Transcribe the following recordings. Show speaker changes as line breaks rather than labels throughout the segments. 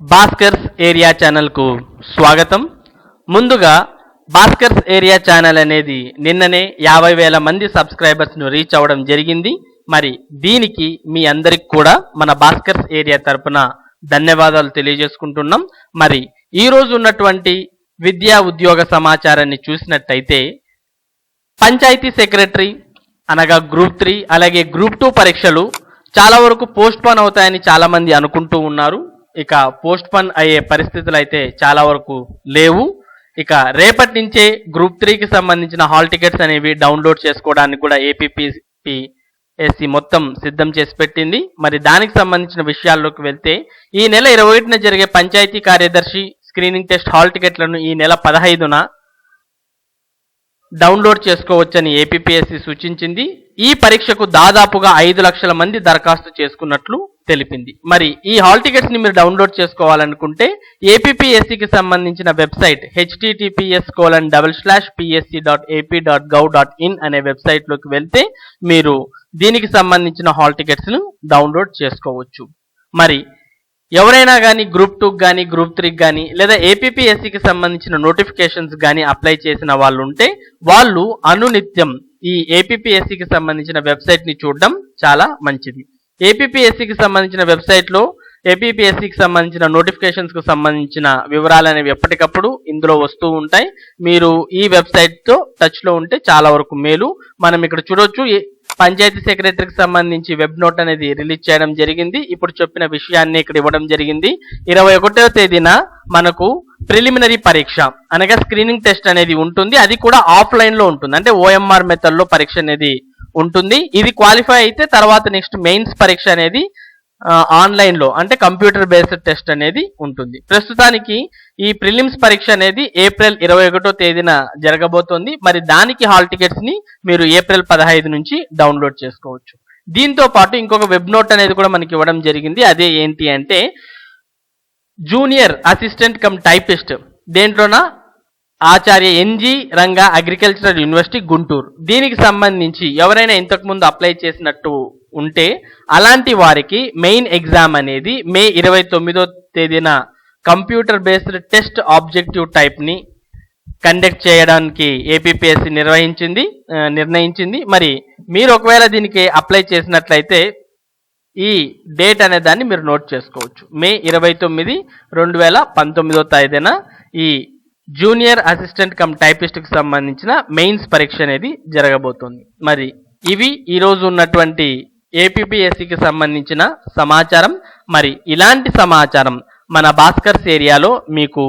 Bhaskar's area ఛానల్కు స్వాగతం. ముందుగా భాస్కర్స్ ఏరియా ఛానల్ అనేది నిన్ననే యాభై వేల మంది సబ్స్క్రైబర్స్ను రీచ్ అవ్వడం జరిగింది. మరి దీనికి మీ అందరికి కూడా మన భాస్కర్స్ ఏరియా తరపున ధన్యవాదాలు తెలియజేసుకుంటున్నాం. మరి ఈరోజు ఉన్నటువంటి విద్యా ఉద్యోగ సమాచారాన్ని చూసినట్టయితే పంచాయతీ సెక్రటరీ అనగా గ్రూప్ త్రీ అలాగే గ్రూప్ టూ పరీక్షలు చాలా వరకు పోస్ట్ పోన్ అవుతాయని చాలామంది అనుకుంటూ ఉన్నారు. ఇక పోస్ట్ పన్ అయ్యే పరిస్థితులు అయితే చాలా వరకు లేవు. ఇక రేపటి నుంచే గ్రూప్ త్రీకి సంబంధించిన హాల్ టికెట్స్ అనేవి డౌన్లోడ్ చేసుకోవడానికి కూడా ఏపీపీఎస్సి మొత్తం సిద్ధం చేసి పెట్టింది. మరి దానికి సంబంధించిన విషయాల్లోకి వెళ్తే ఈ నెల ఇరవై ఒకటిన జరిగే పంచాయతీ కార్యదర్శి స్క్రీనింగ్ టెస్ట్ హాల్ టికెట్లను ఈ నెల పదహైదున డౌన్లోడ్ చేసుకోవచ్చని ఏపీపీఎస్సీ సూచించింది. ఈ పరీక్షకు దాదాపుగా ఐదు లక్షల మంది దరఖాస్తు చేసుకున్నట్లు తెలిపింది. మరి ఈ హాల్ టికెట్స్ని మీరు డౌన్లోడ్ చేసుకోవాలనుకుంటే ఏపీపీఎస్సీకి సంబంధించిన website HTTPS colon double slash PSC dot AP dot gov dot in అనే వెబ్సైట్లోకి వెళ్తే మీరు దీనికి సంబంధించిన హాల్ టికెట్స్ను డౌన్లోడ్ చేసుకోవచ్చు. మరి ఎవరైనా కానీ గ్రూప్ టూకి కానీ గ్రూప్ త్రీకి కానీ లేదా ఏపీఎస్సికి సంబంధించిన నోటిఫికేషన్స్ కానీ అప్లై చేసిన వాళ్ళు ఉంటే వాళ్ళు అనునిత్యం ఈ ఏపీఎస్సికి సంబంధించిన వెబ్సైట్ని చూడడం చాలా మంచిది. ఏపీఎస్సికి సంబంధించిన వెబ్సైట్లో ఏపీఎస్సికి సంబంధించిన నోటిఫికేషన్స్కు సంబంధించిన వివరాలు అనేవి ఎప్పటికప్పుడు ఇందులో వస్తూ ఉంటాయి. మీరు ఈ వెబ్సైట్తో టచ్లో ఉంటే చాలా వరకు మేలు. మనం ఇక్కడ చూడొచ్చు పంచాయతీ సెక్రటరీకి సంబంధించి వెబ్ నోట్ అనేది రిలీజ్ చేయడం జరిగింది. ఇప్పుడు చెప్పిన విషయాన్ని ఇక్కడ ఇవ్వడం జరిగింది. ఇరవై తేదీన మనకు ప్రిలిమినరీ పరీక్ష. అనగా స్క్రీనింగ్ టెస్ట్ అనేది ఉంటుంది. అది కూడా ఆఫ్లైన్లో ఉంటుంది. అంటే ఓఎంఆర్ మెథడ్లో పరీక్ష అనేది ఉంటుంది. ఇది క్వాలిఫై అయితే తర్వాత నెక్స్ట్ మెయిన్స్ పరీక్ష అనేది ఆన్లైన్లో అంటే కంప్యూటర్ బేస్డ్ టెస్ట్ అనేది ఉంటుంది. ప్రస్తుతానికి ఈ ప్రిలిమ్స్ పరీక్ష అనేది ఏప్రిల్ ఇరవై ఒకటో తేదీన జరగబోతోంది. మరి దానికి హాల్ టికెట్స్ని మీరు ఏప్రిల్ పదహైదు నుంచి డౌన్లోడ్ చేసుకోవచ్చు. దీంతో పాటు ఇంకొక వెబ్ నోట్ అనేది కూడా మనకి ఇవ్వడం జరిగింది. అదే ఏంటి అంటే junior assistant cum typist దేంట్లోన? Acharya NG Ranga agricultural university Guntur. దీనికి సంబంధించి ఎవరైనా ఇంతకుముందు అప్లై చేసినట్టు ఉంటే అలాంటి వారికి మెయిన్ ఎగ్జామ్ అనేది మే ఇరవై తొమ్మిదో తేదీన కంప్యూటర్ బేస్డ్ టెస్ట్ ఆబ్జెక్టివ్ టైప్ని కండక్ట్ చేయడానికి ఏపీపీఎస్సి నిర్వహించింది నిర్ణయించింది. మరి మీరు ఒకవేళ దీనికి అప్లై చేసినట్లయితే ఈ డేట్ అనే దాన్ని మీరు నోట్ చేసుకోవచ్చు. మే ఇరవై తొమ్మిది రెండు వేల పంతొమ్మిదో తేదీన ఈ జూనియర్ అసిస్టెంట్ కమ్ టైపిస్ట్కి సంబంధించిన మెయిన్స్ పరీక్ష అనేది జరగబోతుంది. మరి ఇవి ఈరోజు ఉన్నటువంటి ఏపీపీఎస్సికి సంబంధించిన సమాచారం. మరి ఇలాంటి సమాచారం మన భాస్కర్స్ ఏరియాలో మీకు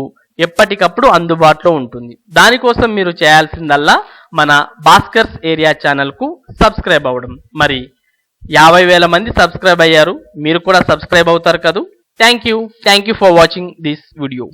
ఎప్పటికప్పుడు అందుబాటులో ఉంటుంది. దానికోసం మీరు చేయాల్సిందల్లా మన భాస్కర్స్ ఏరియా ఛానల్కు సబ్స్క్రైబ్ అవ్వడం. మరి యాభై వేల మంది సబ్స్క్రైబ్ అయ్యారు. మీరు కూడా సబ్స్క్రైబ్ అవుతారు కదూ. Thank you thank you for watching this video